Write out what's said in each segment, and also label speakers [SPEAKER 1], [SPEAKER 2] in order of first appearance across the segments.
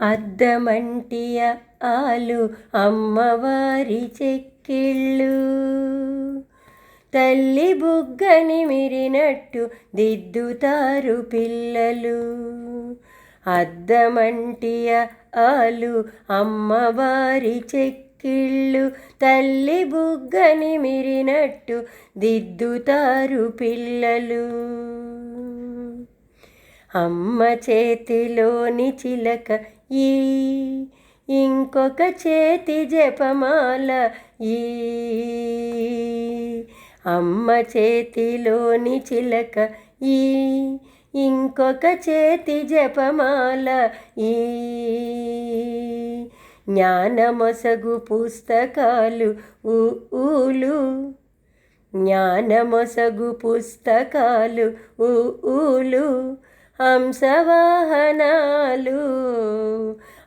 [SPEAKER 1] అద్దమంటియ ఆలు అమ్మవారి చెక్కిళ్ళు. తల్లి బుగ్గని మిరినట్టు దిద్దుతారు పిల్లలు. అద్దమంటియ ఆలు అమ్మవారి చెక్కిళ్ళు. తల్లి బుగ్గని మిరినట్టు దిద్దుతారు పిల్లలు. అమ్మ చేతిలోని చిలక ఈ ఇంకొక చేతి జపమాల ఈ అమ్మ చేతిలోని చిలక ఈ ఇంకొక చేతి జపమాల ఈ జ్ఞానమొసగు పుస్తకాలు ఊలు జ్ఞానమొసగు పుస్తకాలు ఊలు హంసవాహనాలు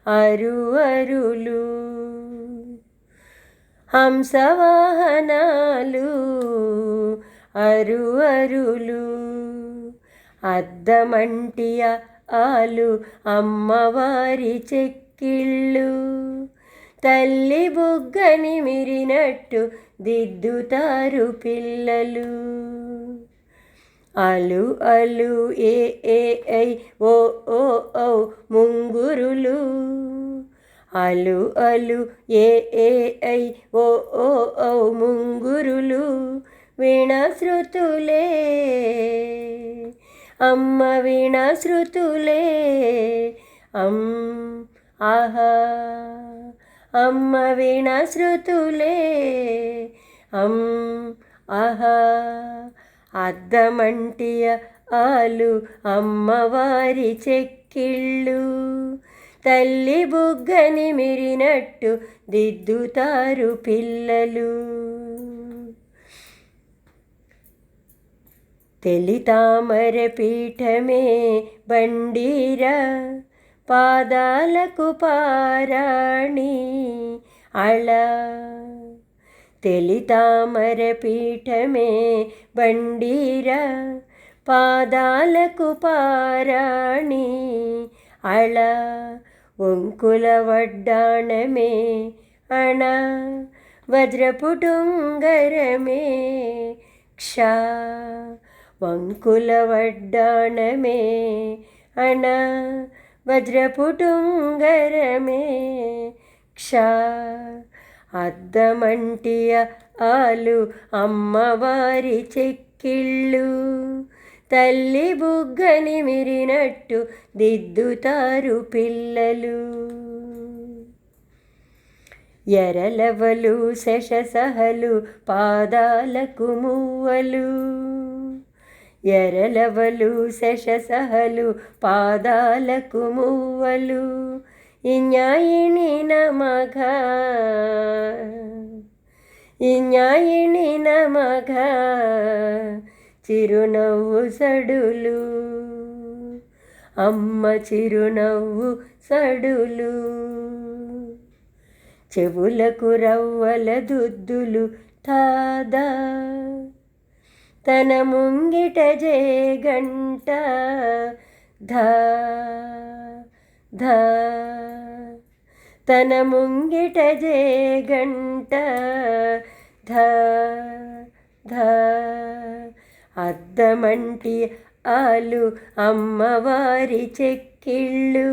[SPEAKER 1] అరు అరులు. హంసవాహనాలు అరు అరులు. అద్దమంటియ ఆలు అమ్మవారి చెక్కిళ్ళు. తల్లి బుగ్గని మిరినట్టు దిద్దుతారు పిల్లలు. అలు అలు ఏ ఏ ఐ ఓ ఓ ఓ ముంగురులు. అలు అలు ఏ ఏ ఐ ఓ ఓ ఓ ముంగురులు. వీణశ్రుతులే. అమ్మ వీణశ్రుతులే. అమ్ ఆహా. అమ్మ వీణశ్రుతులే. అమ్ ఆహా. అద్దమంటియ ఆలు అమ్మవారి చెక్కిళ్ళు. తల్లి బుగ్గని మిరినట్టు దిద్దుతారు పిల్లలు. తెలితామర పీఠమే బండీరా పాదాలకు పారాణి అళ. తెలితామర పీఠమే బండీరా పాదాలకు పారాణి అళ ఒంకుల వడ్డాణమే అణ వజ్రపుటుంగరమే క్ష వంకుల వడ్డాణమే అణ వజ్రపుటుంగరమే క్ష. అద్దమంటియ ఆలు అమ్మవారి చెక్కిళ్ళు. తల్లి బుగ్గని మిరినట్టు దిద్దుతారు పిల్లలు. ఎరలవలు శశసహలు పాదాలకు మువ్వలు. ఎరలవలు శశసహలు పాదాలకు మువ్వలు. ఇన్యాయిని నమఘ ఇన్యాయిణి నమఘ చిరునవ్వు సడులు. అమ్మ చిరునవ్వు సడులు. చెవులకు రవ్వల దుద్దులు తాదా. తన ముంగిట జేగంట ధా ధా తన ముంగిట జేగంట. ధ ధ అద్దమంటి ఆలు అమ్మవారి చెక్కిళ్ళు.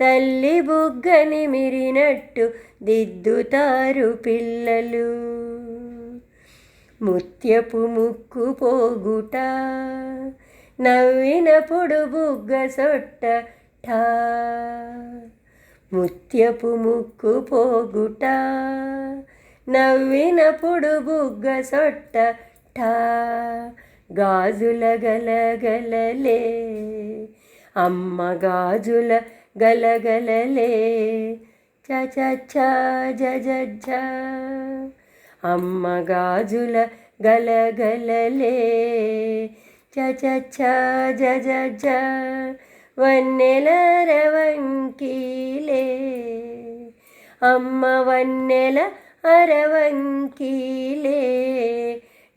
[SPEAKER 1] తల్లి బుగ్గని మిరినట్టు దిద్దుతారు పిల్లలు. ముత్యపు ముక్కు పోగుట నవ్వినప్పుడు బుగ్గ సొట్ట ఠా. ముత్యపు ముక్కు పోగుట నవ్వినప్పుడు బుగ్గ సొట్ట ఠా గాజుల గలగలలే అమ్మ గాజుల గలగలలే చ చ చ జ జ జ అమ్మ గాజుల గలగలలే చ చ జ జ జ వన్నెల రవంకీలే అమ్మ వన్నెల అరవంకీలే.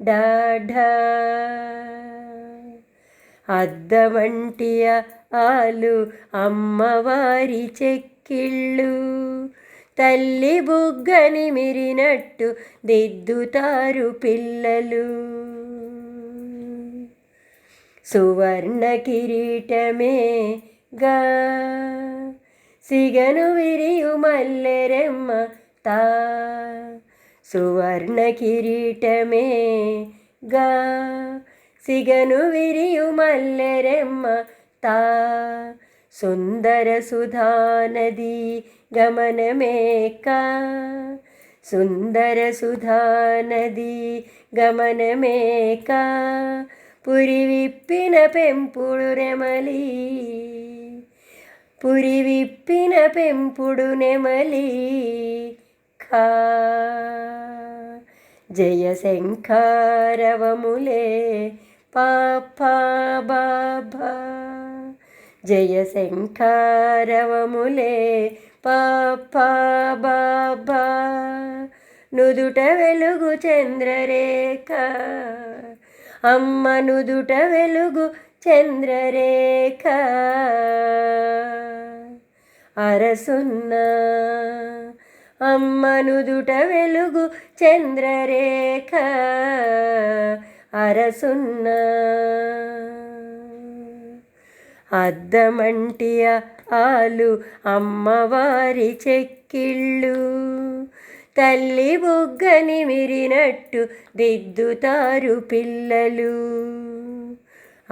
[SPEAKER 1] డాఢ. అద్దమంటియ ఆలు అమ్మవారి చెక్కిళ్ళు. తల్లి బుగ్గని మిరినట్టు దిద్దుతారు పిల్లలు. సువర్ణ కిరీటమే గా సిగను విరియు మల్లెరెమ్మ తా సువర్ణ కిరీటమే గా సిగను విరియు మల్లెరెమ్మ తా సుందర సుధానది గమనమేక సుందర సుధానది గమనమేకా పురి విప్పిన పెంపుడు నెమలి. పురివిప్పిన పెంపుడు నెమలి. ఖా జయ శంఖారవములే పాపా బాబా. జయ శంఖారవములే పాపా బాబా. నుదుట వెలుగు చంద్రరేఖ. అమ్మనుదుట వెలుగు చంద్రరేఖ. అరసున్న అమ్మనుదుట వెలుగు చంద్రరేఖ. అరసున్న అద్దమంటియ ఆలు అమ్మవారి చెక్కిళ్ళు. తల్లి బొగ్గని మిరినట్టు దిద్దుతారు పిల్లలు.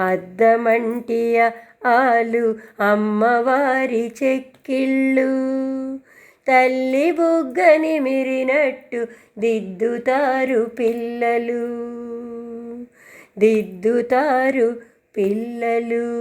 [SPEAKER 1] అద్దమంటియ ఆలు అమ్మవారి చెక్కిళ్ళు. తల్లి బొగ్గని మిరినట్టు దిద్దుతారు పిల్లలు. దిద్దుతారు పిల్లలు.